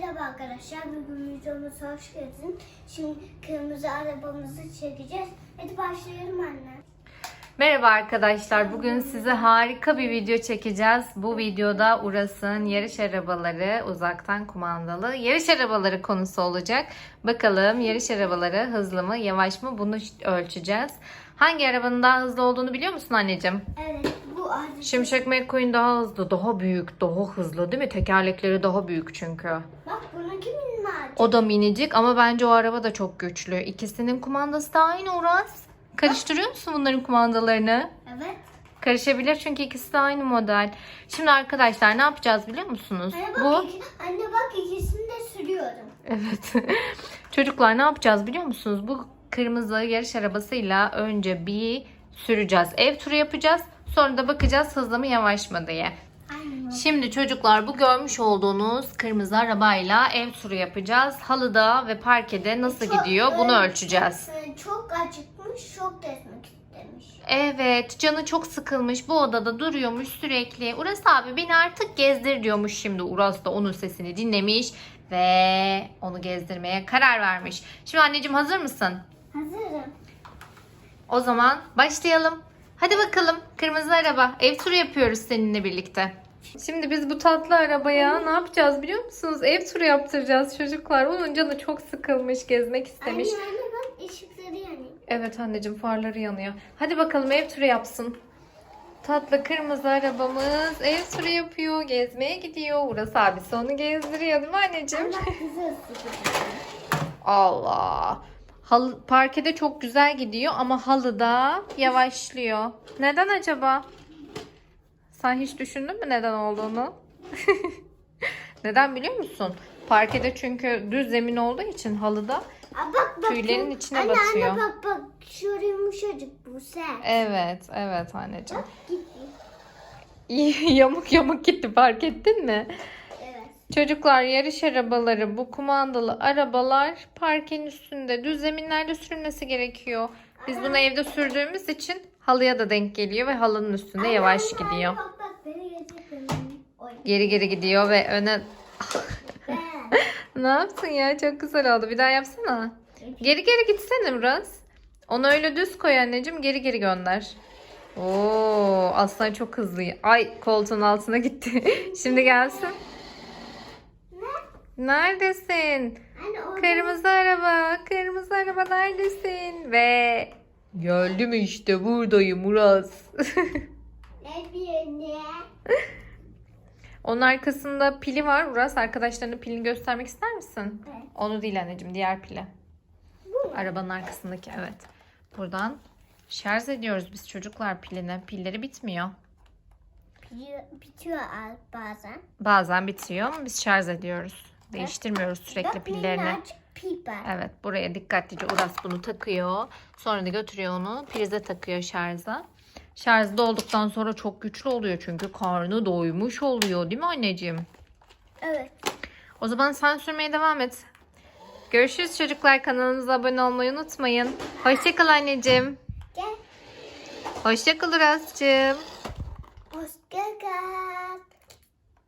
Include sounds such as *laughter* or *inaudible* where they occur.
Merhaba arkadaşlar, bugün videomuza hoş geldin. Şimdi kırmızı arabamızı çekeceğiz. Hadi başlayalım anne. Merhaba arkadaşlar. Bugün size harika bir video çekeceğiz. Bu videoda Uras'ın yarış arabaları, uzaktan kumandalı yarış arabaları konusu olacak. Bakalım yarış arabaları hızlı mı, yavaş mı bunu ölçeceğiz. Hangi arabanın daha hızlı olduğunu biliyor musun anneciğim? Evet, bu. Şimşek McQueen daha hızlı, daha büyük, daha hızlı değil mi? Tekerlekleri daha büyük çünkü. Bak bunu kimin var? O da minicik ama bence o araba da çok güçlü. İkisinin kumandası da aynı Uras. Karıştırıyor musun bunların kumandalarını? Evet. Karışabilir çünkü ikisi de aynı model. Şimdi arkadaşlar ne yapacağız biliyor musunuz? Anne bak, Bu iki- anne bak ikisini de sürüyorum. evet. *laughs* Çocuklar ne yapacağız biliyor musunuz? Bu kırmızı yarış arabasıyla önce bir süreceğiz. Ev turu yapacağız. Sonra da bakacağız hızlı mı yavaş mı diye. Aynen. Şimdi çocuklar bu görmüş olduğunuz kırmızı arabayla ev turu yapacağız. Halıda ve parkede nasıl Çok, gidiyor bunu ölçeceğiz. e, Çok acıkmış, çok gezmek istemiş. Evet, canı çok sıkılmış. Bu odada duruyormuş sürekli. Uras abi beni artık gezdir diyormuş şimdi. Uras da onun sesini dinlemiş ve onu gezdirmeye karar vermiş. Şimdi anneciğim hazır mısın? Hazırım. O zaman başlayalım. Hadi bakalım. Kırmızı araba. Ev turu yapıyoruz seninle birlikte. Şimdi biz bu tatlı arabaya ne yapacağız biliyor musunuz? Ev turu yaptıracağız çocuklar. Onun canı çok sıkılmış, gezmek istemiş. Anne anne bak ışıkları yanıyor. Evet anneciğim farları yanıyor. Hadi bakalım ev turu yapsın. Tatlı kırmızı arabamız ev turu yapıyor. Gezmeye gidiyor. Uras abisi onu gezdiriyor değil mi anneciğim? Bak hızlı hızlı. Allah. Halı, parkede çok güzel gidiyor ama halıda yavaşlıyor. Neden acaba? Sen hiç düşündün mü neden olduğunu? *laughs* neden biliyor musun? Parkede çünkü düz zemin olduğu için halıda Aa, bak bak. Tüylerin içine anne, batıyor. Anne bak bak şöyle yumuşacık bu sen. Evet, evet anneciğim. Gitti. *laughs* yamuk yamuk gitti fark ettin mi? Çocuklar yarış arabaları bu kumandalı arabalar parkenin üstünde düz zeminlerde sürülmesi gerekiyor. Biz bunu evde sürdüğümüz için halıya da denk geliyor ve halının üstünde yavaş gidiyor. Geri geri gidiyor ve öne... *laughs* Ne yaptın ya? Çok güzel oldu. Bir daha yapsana. Geri geri gitsene biraz. Onu öyle düz koy anneciğim. Geri geri gönder. Oo, aslan çok hızlı. Ay koltuğun altına gitti. *laughs* Şimdi gelsin. Ne? Neredesin? Anne Kırmızı araba, kırmızı araba neredesin? Ve geldim işte buradayım *laughs* ne? Onun arkasında pili var. Uras arkadaşlarına pilini göstermek ister misin? Evet. Onu değil anneciğim, diğer pili. Bu? Arabanın arkasındaki evet. Buradan şarj ediyoruz biz çocuklar piline. Pilleri bitmiyor. Bitiyor, bazen. Bazen bitiyor ama biz şarj ediyoruz. Değiştirmiyoruz sürekli pillerini. Evet buraya dikkatlice Uras bunu takıyor. Sonra da götürüyor onu prize takıyor şarja. Şarjda olduktan sonra çok güçlü oluyor çünkü karnı doymuş oluyor değil mi anneciğim? Evet. O zaman sen sürmeye devam et. Görüşürüz çocuklar kanalımıza abone olmayı unutmayın. Hoşçakal anneciğim. Gel. Hoşçakal Uras'cığım. Hoşça kal.